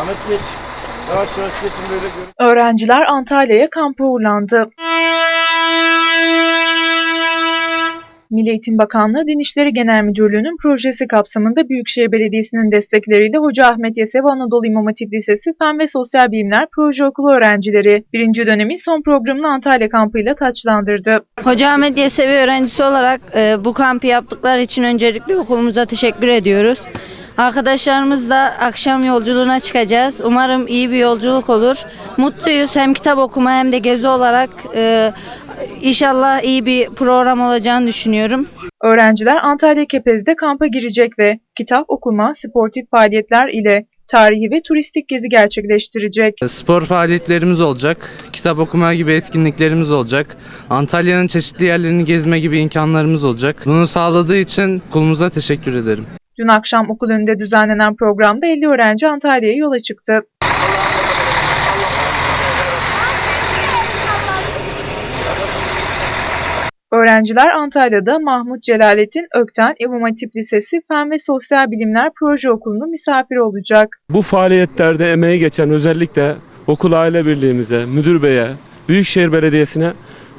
Ahmet geç. Yavaş yavaş geçin böyle görün. Öğrenciler Antalya'ya kampa uğurlandı. Milli Eğitim Bakanlığı Din İşleri Genel Müdürlüğü'nün projesi kapsamında Büyükşehir Belediyesi'nin destekleriyle Hoca Ahmet Yesevi Anadolu İmam Hatip Lisesi Fen ve Sosyal Bilimler Proje Okulu öğrencileri birinci dönemin son programını Antalya kampıyla taçlandırdı. Hoca Ahmet Yesevi öğrencisi olarak e, bu kampı yaptıkları için öncelikle okulumuza teşekkür ediyoruz. Arkadaşlarımızla akşam yolculuğuna çıkacağız. Umarım iyi bir yolculuk olur. Mutluyuz hem kitap okuma hem de gezi olarak e, inşallah iyi bir program olacağını düşünüyorum. Öğrenciler Antalya Kepez'de kampa girecek ve kitap okuma, sportif faaliyetler ile tarihi ve turistik gezi gerçekleştirecek. Spor faaliyetlerimiz olacak, kitap okuma gibi etkinliklerimiz olacak, Antalya'nın çeşitli yerlerini gezme gibi imkanlarımız olacak. Bunu sağladığı için okulumuza teşekkür ederim. Dün akşam okul önünde düzenlenen programda 50 öğrenci Antalya'ya yola çıktı. Öğrenciler Antalya'da Mahmut Celalettin Ökten İmam Hatip Lisesi Fen ve Sosyal Bilimler Proje Okulu'nun misafiri olacak. Bu faaliyetlerde emeği geçen özellikle okul aile birliğimize, müdür beye, Büyükşehir Belediyesi'ne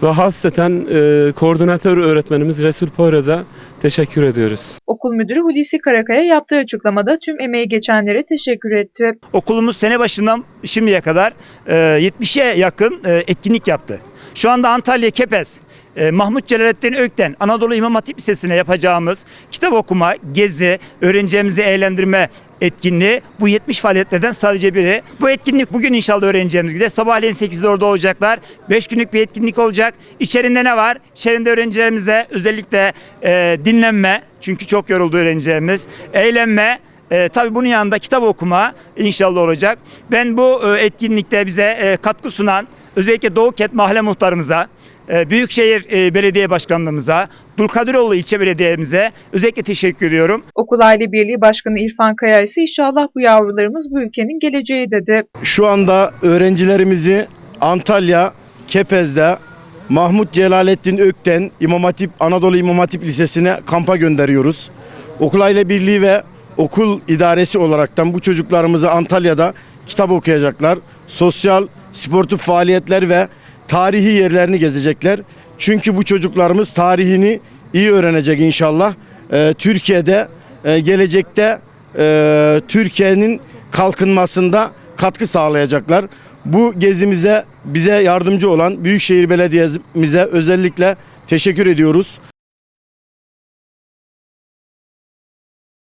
ve hasreten e, koordinatör öğretmenimiz Resul Poyraz'a teşekkür ediyoruz. Okul müdürü Hulusi Karakaya yaptığı açıklamada tüm emeği geçenlere teşekkür etti. Okulumuz sene başından şimdiye kadar e, 70'e yakın e, etkinlik yaptı. Şu anda Antalya Kepez, e, Mahmut Celalettin Ökten Anadolu İmam Hatip Lisesi'ne yapacağımız kitap okuma, gezi, öğrencilerimizi eğlendirme etkinliği bu 70 faaliyetlerden sadece biri. Bu etkinlik bugün inşallah öğreneceğimiz gibi sabahleyin 8'de orada olacaklar. 5 günlük bir etkinlik olacak. İçerinde ne var? İçerinde öğrencilerimize özellikle e, dinlenme çünkü çok yoruldu öğrencilerimiz. Eğlenme, e, tabii bunun yanında kitap okuma inşallah olacak. Ben bu e, etkinlikte bize e, katkı sunan özellikle Doğu Ket Mahalle Muhtarımıza, e, Büyükşehir e, Belediye Başkanlığımıza, Dulkadiroğlu İlçe Belediye'mize özellikle teşekkür ediyorum. Okul Aile Birliği Başkanı İrfan Kaya ise inşallah bu yavrularımız bu ülkenin geleceği dedi. Şu anda öğrencilerimizi Antalya, Kepez'de Mahmut Celalettin Ökten İmam Hatip Anadolu İmam Hatip Lisesi'ne kampa gönderiyoruz. Okul Aile Birliği ve okul idaresi olaraktan bu çocuklarımızı Antalya'da kitap okuyacaklar. Sosyal, sportif faaliyetler ve tarihi yerlerini gezecekler. Çünkü bu çocuklarımız tarihini iyi öğrenecek inşallah. Ee, Türkiye'de e, gelecekte e, Türkiye'nin kalkınmasında katkı sağlayacaklar. Bu gezimize bize yardımcı olan Büyükşehir Belediye'mize özellikle teşekkür ediyoruz.